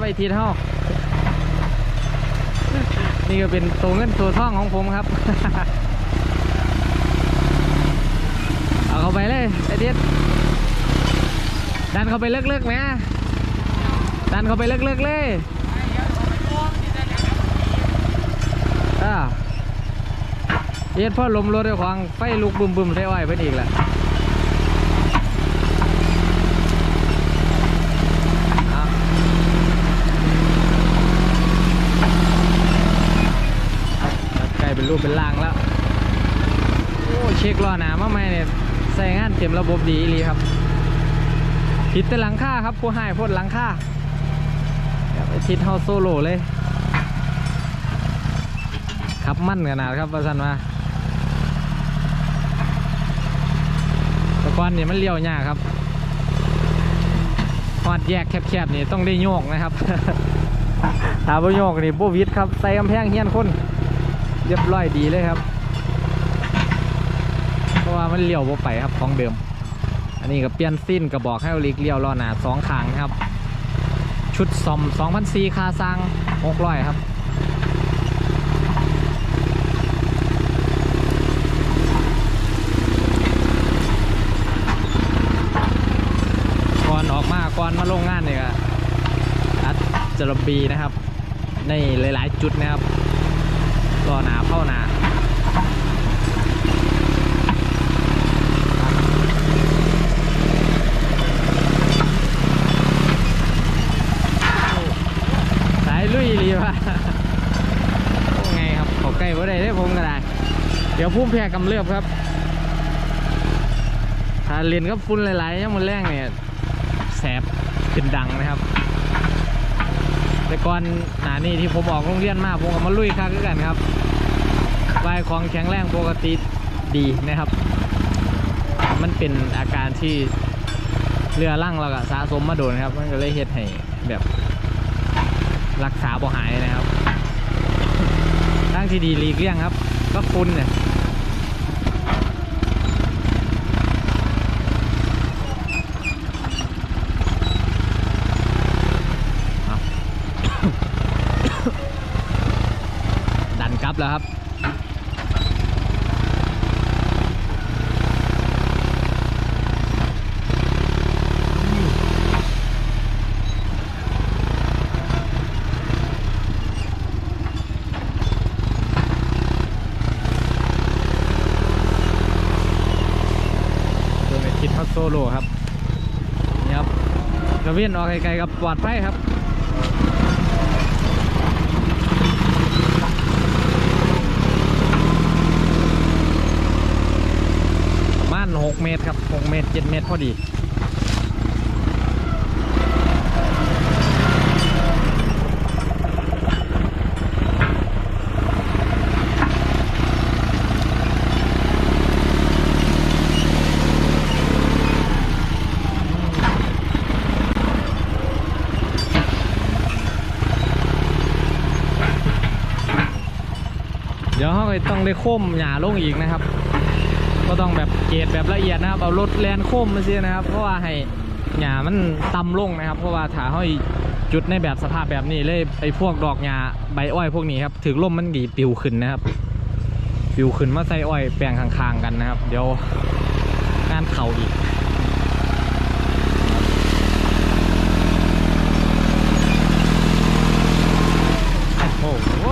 ได้ครับไอทีเท่านี่ก็เป็นตัวเงินตัวทองของผมครับ เอาเข้าไปเลยไอเดียดันเข้าไปเลิกๆไหมดันเข้าไปเลิกๆเลยอ่าเอ็ดพ่อลมรถด้วยควางไฟลุกบึมบึมๆใส่อ้อยเพิ่นอีกแหละใกล้เป็น รูปเป็นร่างแล้ว โอ้เช็คล้อหนามาใหมเนี่ยใส่งานเต็มระบบดีอีหลีครับผิดแต่หลังค่าครับผู้ให้พ่นหลังค่าแบบไอ้ทิศเฮาโซโล่เลยขับมั่นขนาดครับประสันว่าตะกอนเนี่ยมันเลี้ยวยากครับพอดแยกแคบๆนี่ต้องได้โยกนะครับ ถ้าบ่โยกนี่บ่วิดครับ ใส่กำแพงเฮียนคน เรียบร้อยดีเลยครับ เพราะว่ามันเลี้ยวบ่ไปครับของเดิม อันนี้ก็เปลี่ยนสิ้นกระบอกให้ลิกเลี้ยวล้อหนาสองข้างนะครับ ชุดซอม2,004คาซัง600ครับก่อนออกมาก่อนมาลงงานเนี่ยอัดจรบีนะครับ ในหลาย ๆ จุดนะครับ ล้อนาเข้านาสายลุยอีหรีวะไงครับเขาใกล้บ่ได้ได้ผมก็ได้ เดี๋ยวพุ่มแพรกำเริบครับถ้าเรียนก็ฟุ้นหลายๆยังมันแรงเนี่ยแสบเป็นดังนะครับ แต่ก่อนหนานี่ที่ผมออกโรงเรียนมาผมก็มาลุยคักกันครับวายของแข็งแรงปกติดีนะครับ มันเป็นอาการที่เรือลั่งเราก็สะสมมาโดนครับ มันก็เลยเฮ็ดให้แบบรักษาบ่หายนะครับทั้งที่ดีหลีกเลี่ยงครับ ก็ฟุ้นเนี่ย เอา ดันกลับแล้วครับ ตัวเป็นคิดฮอต โลครับนี่ครับกระเวียนออกไกลๆกับปลอดภัยครับประมาณ6เมตรครับ6เมตร7เมตรพอดี ยวเขาก็ต้องได้โค้มหญ้าลงอีกนะครับ ก็ต้องแบบเกรดแบบละเอียดนะครับเอารถแลนโค้มมาซินะครับ เพราะว่าให้หญ้ามันต่ำลงนะครับ เพราะว่าถ้าเขาจุดในแบบสภาพแบบนี้เลยไอ้พวกดอกหญ้าใบอ้อยพวกนี้ครับถึงล่มมันดีปิวขึ้นนะครับ ปิวขึ้นมาใส่อ้อยแปลงข้างๆกันนะครับ เดี๋ยวงานเข่าอีก โอ้โห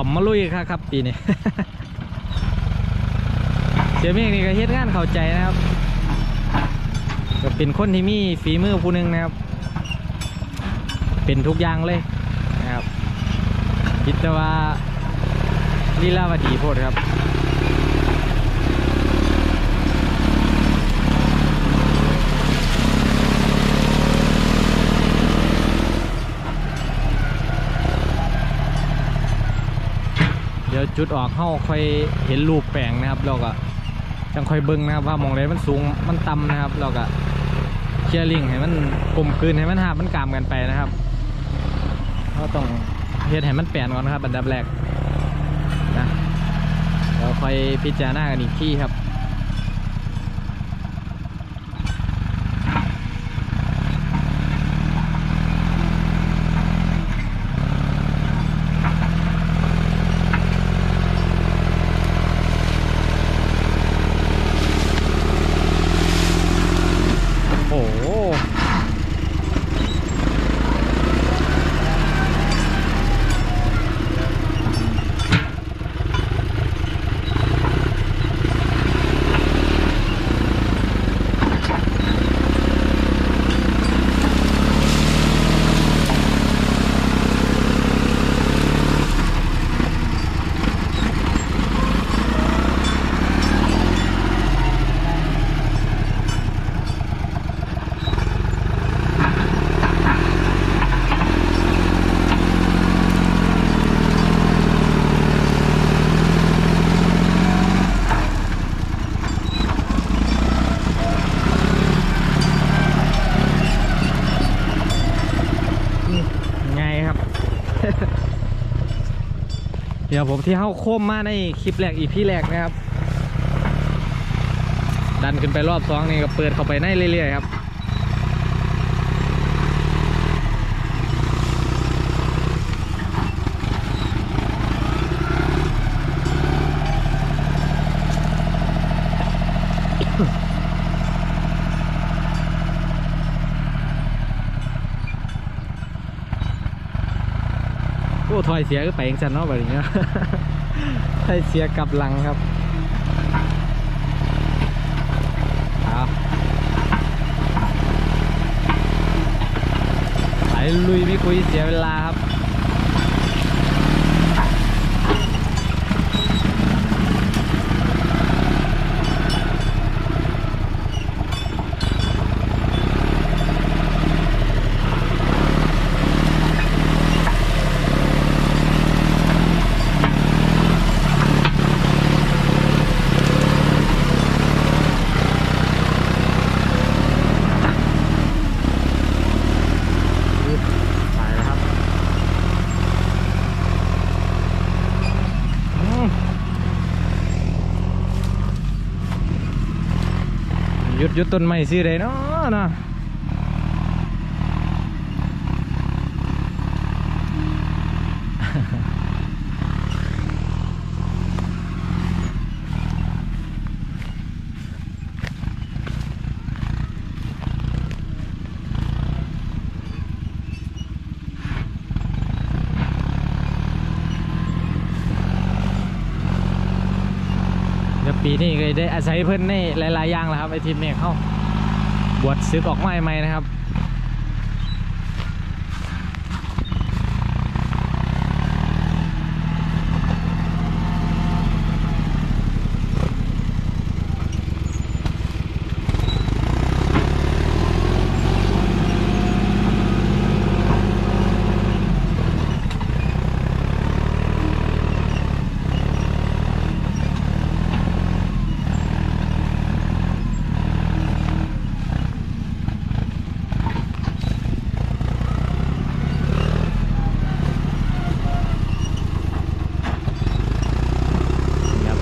อมมาลุยครับครับ ปีนี้ เสียเมฆนี่ก็เฮ็ดงานเข้าใจนะครับ ก็เป็นคนที่มีฝีมือผู้หนึงนะครับ เป็นทุกอย่างเลยนะครับ คิดแต่ว่าลีลาวดีโพดครับ ดี๋ยวจุดออกเข้าค่อยเห็นรูปแปลงนะครับเราก็จังค่อยเบิ้งนะครับว่ามองไหนมันสูงมันต่ำนะครับ เราก็เคลียร์ลิงให้มันกลมกลืนให้มันหาบมันกามกันไปนะครับเราต้องเฮ็ดให้มันแปลนก่อนนะครับอันดับแรกนะเราค่อยพิจารณากันอีกที่ครับ โอ้โห ไงครับ เดี๋ยวผมที่เข้าโค้มมาในคลิปแรกอีพีแรกนะครับ ดันขึ้นไปรอบสองนี่ก็เปิดเข้าไปในเรื่อยๆครับ ถอยเสียก็ไปเองจันเนาะแบบนี้ถอยเสียกลับหลังครับเอาไปลุยไม่คุยเสียเวลาครับ ยุดต้นไม้สิเลยเนาะนะ นี้ก็ได้อาศัยเพื่อนในหลาย ๆ อย่างแล้วครับไอทีมเนี่ยเข้าบวชซึกออกไม้ไหมนะครับ นี่ครับ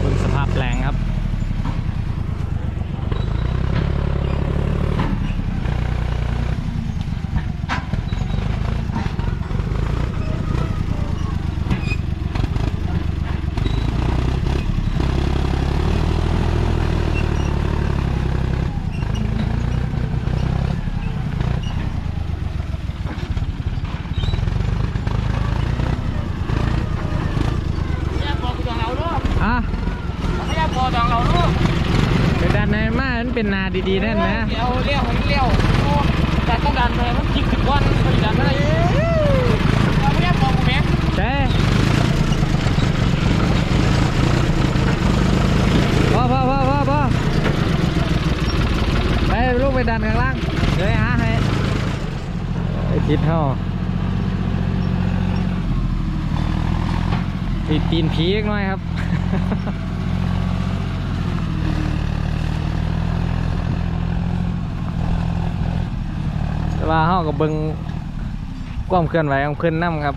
เบิ่งสภาพแปลงครับ ไม่อยากบอกดองเราลูก อะ ไม่อยากบอกดองเราลูก เป็นด้านใน มามันเป็นนาดีๆนั่นนะเลี้ยวเลี้ยวเลี้ยวแต่ต้องดันไปมันจิกขึ้นก้อนมันดันไม่ได้เราไม่อยากบอกกูแม่เจ้พอพอพอพอพอไปลูกไปดันข้างล่างเดี๋ยวหาให้ไอ้ทิศเท่าติดตีนผีอีกหน่อยครับ ว่าเฮากับเบิงความเคลื่อนไหวของเพื่อนน้ำครับ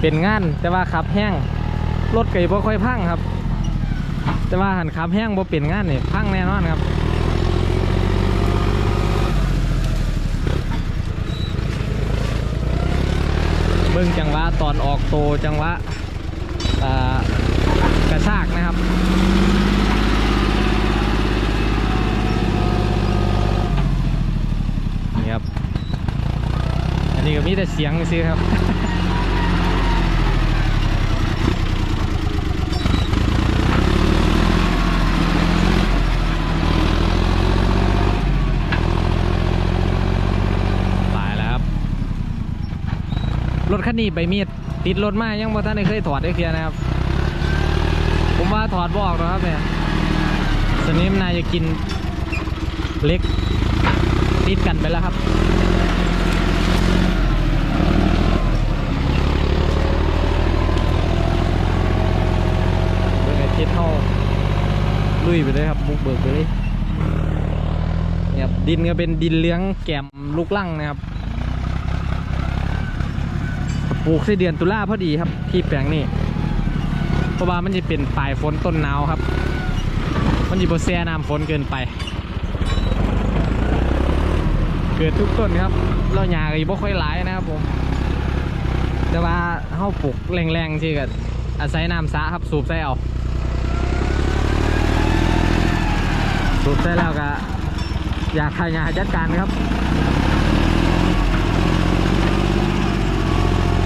เป็นงานแต่ว่าขับแห้งรถก็บ่ค่อยพังครับ แต่ว่าหันขับแห้งบ่เป็นงานนี่พังแน่นอนครับเบิ่งจังหวะตอนออกโตจังหวะกระชากนะครับ นี่ครับ อั นนี้ก็มีแต่เสียงซื้อครับตายแล้วครับรถคันนี้ใบมีดติดรถมายังบ่ท่านได้เคยถอดได้เคลียร์นะครับ ผมว่าถอดบอกแล้วครับเนี่ยสนิมนายจะกินเล็กติดกันไปแล้วครับ เบิกไอ้ทิศเข้า ลุยไปเลยครับบุกเบิกไปเลยเนี่ยดินก็เป็นดินเลี้ยงแกมลูกลั่งนะครับปลูกในเดือนตุลาพอดีครับ ที่แปลงนี้เพราะว่ามันจะเป็นปลายฝนต้นหนาวครับ มันจะบแช่น้ำฝนเกินไป เกิดทุกต้นครับเราหญ้าก็บ่ค่อยหลายนะครับผมแต่ว่าเฮาปลูกแรงๆที่ก็อาศัยน้ำสะครับสูบใส่เอา สูบใส่แล้วก็อยากใครงานจัดการครับ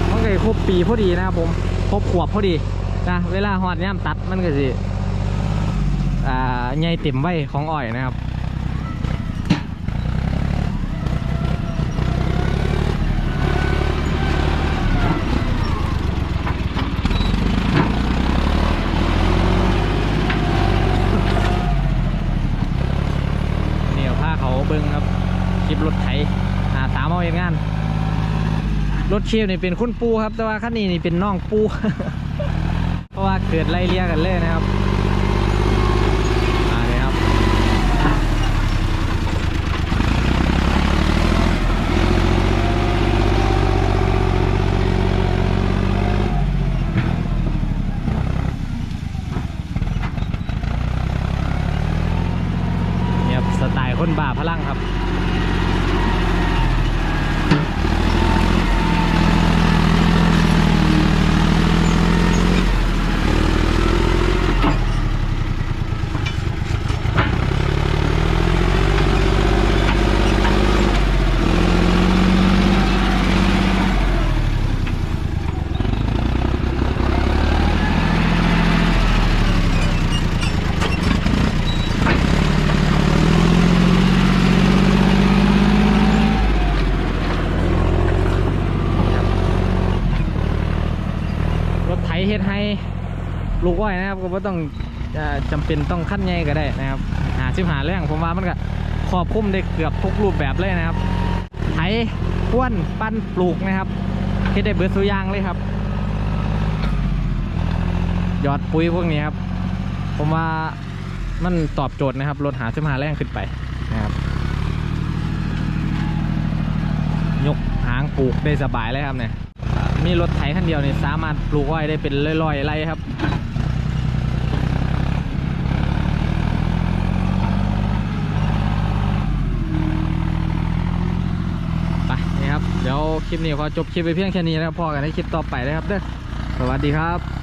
มันก็ครบปีพอดีนะครับผมครบขวบพอดีนะเวลาหอดย่ามตัดมันก็สิอ่าใหญ่เต็มไว้ของอ้อยนะครับ นี่เอาผ้าเขาเบิ้งครับคลิปรถไถหาตามเอาเองงาน รถ เคียวนี่เป็นคุณปูครับ แต่ว่าคันนี้นี่เป็นน้องปู เพราะว่าเกิดไล่เลี่ยกันเลยนะครับมาเลยครับ เนี่ยครับสไตล์คนบ้าพลังครับ รถไถเฮ็ดให้ ลูกอ้อยนะครับก็บ่ต้องเอ่อจำเป็นต้องขั้นใหญ่ก็ได้นะครับหาชิบหาเรื่องผมว่ามันก็ครอบคลุมได้เกือบทุกรูปแบบเลยนะครับไถพ่วนปั้นปลูกนะครับเฮ็ดได้เบิดสุยางเลยครับยอดปุ๋ยพวกนี้ครับ ผมว่ามันตอบโจทย์นะครับรถหาชิบหาแรงขึ้นไปนะครับยกหางปลูกได้สบายเลยครับเนี่ย มีรถไถคันเดียวเนี่ยสามารถปลูกอ้อยได้เป็นร้อยๆไร่ครับไปนี่ครับ เดี๋ยวคลิปนี้ขอจบคลิปไปเพียงแค่นี้นะครับพอกันในคลิปต่อไปนะครับเด้อสวัสดีครับ